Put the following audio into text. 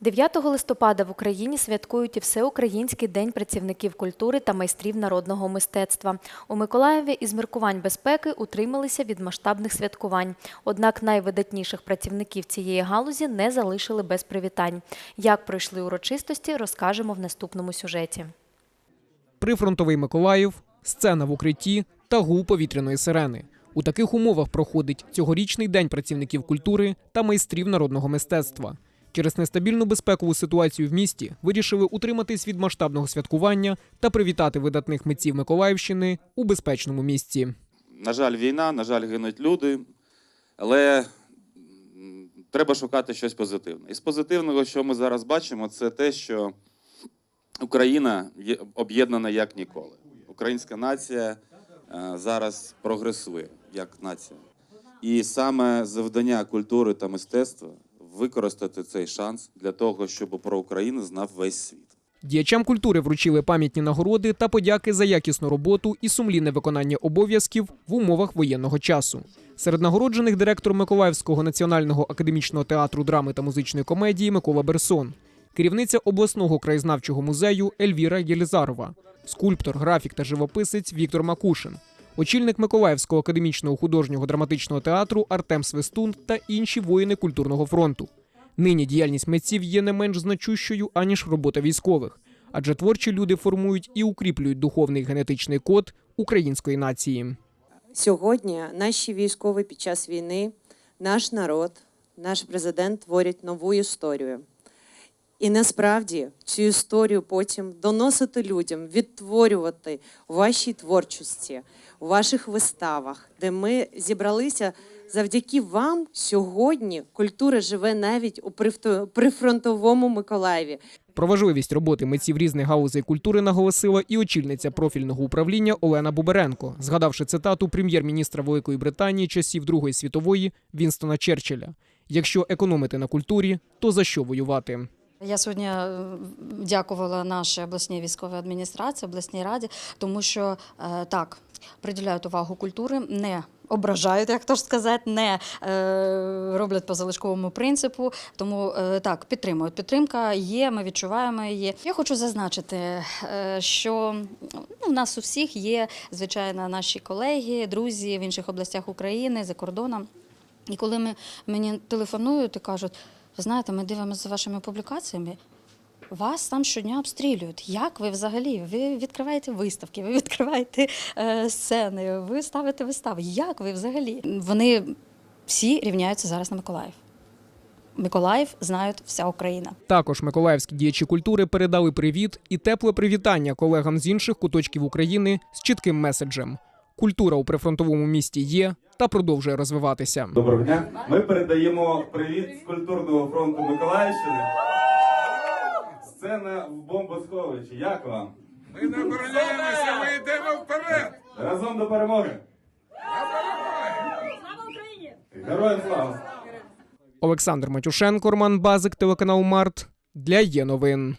9 листопада в Україні святкують і Всеукраїнський день працівників культури та майстрів народного мистецтва. У Миколаєві із міркувань безпеки утрималися від масштабних святкувань. Однак найвидатніших працівників цієї галузі не залишили без привітань. Як пройшли урочистості, розкажемо в наступному сюжеті. Прифронтовий Миколаїв, сцена в укритті та гул повітряної сирени. У таких умовах проходить цьогорічний день працівників культури та майстрів народного мистецтва. Через нестабільну безпекову ситуацію в місті вирішили утриматись від масштабного святкування та привітати видатних митців Миколаївщини у безпечному місці. На жаль, війна, на жаль, гинуть люди, але треба шукати щось позитивне. Із позитивного, що ми зараз бачимо, це те, що Україна є об'єднана як ніколи. Українська нація е, зараз прогресує як нація. І саме завдання культури та мистецтва використати цей шанс для того, щоб про Україну знав весь світ. Діячам культури вручили пам'ятні нагороди та подяки за якісну роботу і сумлінне виконання обов'язків в умовах воєнного часу. Серед нагороджених директор Миколаївського національного академічного театру драми та музичної комедії Микола Берсон, керівниця обласного краєзнавчого музею Ельвіра Єлізарова, скульптор, графік та живописець Віктор Макушин, очільник Миколаївського академічного художнього драматичного театру Артем Свистун та інші воїни культурного фронту. Нині діяльність митців є не менш значущою, аніж робота військових, адже творчі люди формують і укріплюють духовний генетичний код української нації. Сьогодні наші військові під час війни, наш народ, наш президент творять нову історію. І насправді цю історію потім доносити людям, відтворювати у вашій творчості, у ваших виставах, де ми зібралися завдяки вам сьогодні. Культура живе навіть у прифронтовому Миколаєві. Про важливість роботи митців різних галузей культури наголосила і очільниця профільного управління Олена Буберенко, згадавши цитату прем'єр-міністра Великої Британії часів Другої світової Вінстона Черчилля: Якщо економити на культурі, то за що воювати? Я сьогодні е, дякувала нашій обласній військовій адміністрації, обласній раді, тому що е, так приділяють увагу культури, не ображають, як то ж сказати, не е, роблять по залишковому принципу. Тому так підтримують. Підтримка є, ми відчуваємо її. Я хочу зазначити, що ну, у нас у всіх є звичайно наші колеги, друзі в інших областях України за кордоном. І коли ми, мені телефонують і кажуть, ви знаєте, ми дивимося за вашими публікаціями. Вас там щодня обстрілюють. Як ви взагалі? Ви відкриваєте виставки, ви відкриваєте е, сцени, ви ставите вистави. Як ви взагалі? Вони всі рівняються зараз на Миколаїв. Миколаїв знають вся Україна. Також миколаївські діячі культури передали привіт і тепле привітання колегам з інших куточків України з чітким меседжем: культура у прифронтовому місті є та продовжує розвиватися. Доброго дня. Ми передаємо привіт з культурного фронту Миколаївщини. Сцена в бомбосховищі. Як вам? Ми не обороняємося, ми йдемо вперед. Разом до перемоги. Героям слава! Олександр Матюшенко, Роман Базик, телеканал Март для є новин.